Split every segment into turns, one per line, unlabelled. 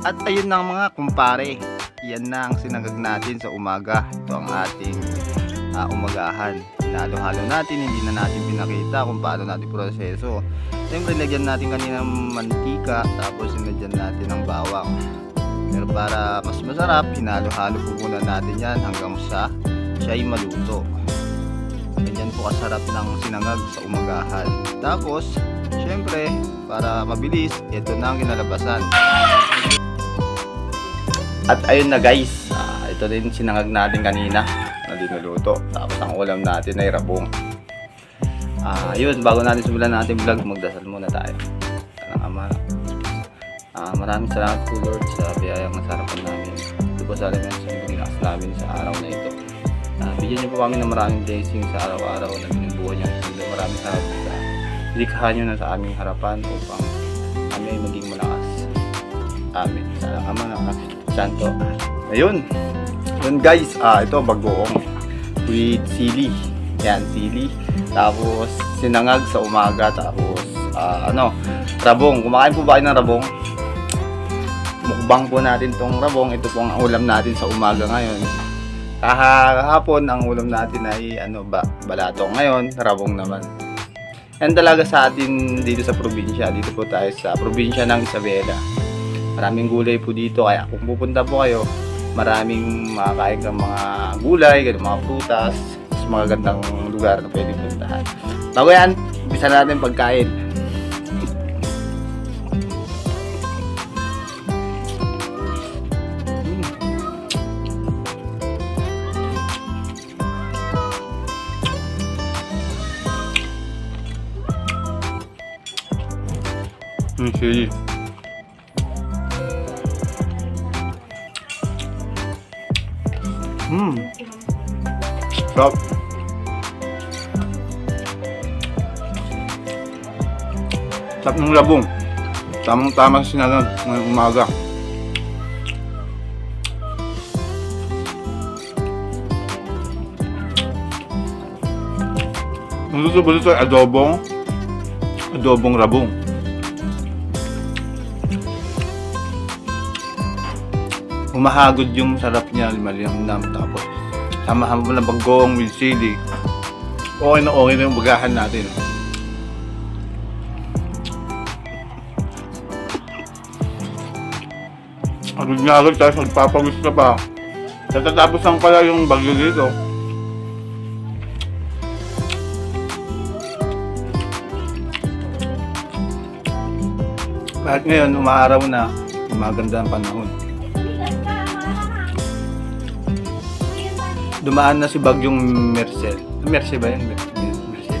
At ayun na mga kumpare, yan na ang sinagag natin sa umaga. Ito ang ating ah, umagahan. Hinalo-halo natin, hindi na natin pinakita kung paano natin proseso. Siyempre, lagyan natin kanina ng mantika, tapos sinadyan natin ng bawang. Pero para mas masarap, hinalo-halo po muna natin yan hanggang sa siya ay maluto. Ganyan po kasarap ng sinangag sa umagahan. Tapos, syempre, para mabilis, ito na ang kinalabasan. At ayun na guys, ah, ito din sinangag natin kanina na dinuluto. Tapos ang ulam natin ay rabong. Ah, yun, bago natin simulan natin vlog, magdasal muna tayo. Tanang ama. Ah, maraming salamat po Lord sa biyayang nasarapan namin. Ito po sa alam sa binilas namin sa araw na ito. Ah, bigyan niyo po kami ng maraming blessing sa araw-araw na binubuhay niyo. Maraming salamat sa likha niyo na sa aming harapan upang kami ay maging malakas. Amen. Sa Ama ng Anak Santo. Ayun. Yun guys, ah, ito bagoong with sili. Yan, sili. Tapos sinangag sa umaga. Tapos ah, ano, rabong. Kumakain po ba kayo ng rabong? Mukbang po natin tong rabong. Ito po ang ulam natin sa umaga ngayon. Kahapon ang ulam natin ay ano ba, balato. Ngayon, rabong naman. Yan talaga sa atin dito sa probinsya. Dito po tayo sa probinsya ng Isabela. Maraming gulay po dito. Kaya kung pupunta po kayo, maraming makakain kang mga gulay, ganun, mga prutas, mas mga gandang lugar na pwede puntahan. Bago yan, umpisa natin pagkain. Mm, sige. Mm. Sarap. Sarap ng labong. Tamang tama sa sinanag ngayong umaga. Ang luto ba dito ay adobong? Adobong rabong. Humahagod yung sarap niya, malinamnam. Tapos, samahan mo ng bagong with sili. Okay na okay na yung bagahan natin. Agad nga agad tayo, magpapagusto pa. Natatapos lang pala yung bagyo dito. Kahit ngayon, umaaraw na, maganda ang panahon. Dumaan na si Bagyong Mercel. Mercel ba yan? Mer- Mer- Mercel.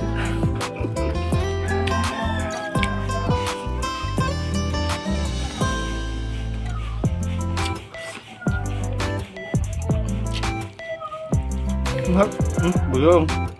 Hmm,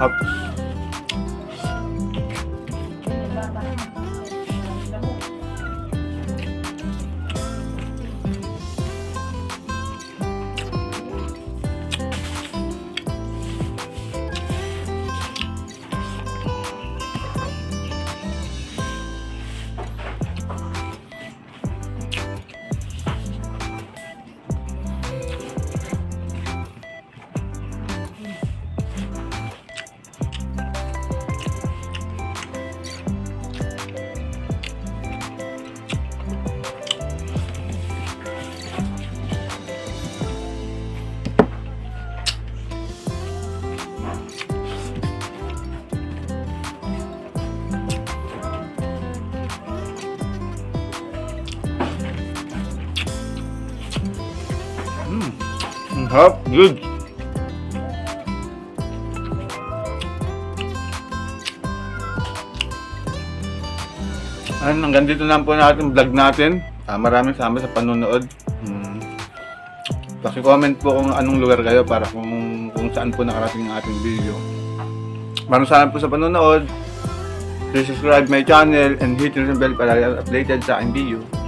ครับ Harap, good. Ayun, hanggang dito na po natin vlog natin. Ah, maraming salamat sa panonood. Hmm. Paki-comment po kung anong lugar kayo para kung, kung saan po nakarating ang ating video. Maraming salamat po sa panonood. Please subscribe my channel and hit the bell para updated sa aking video.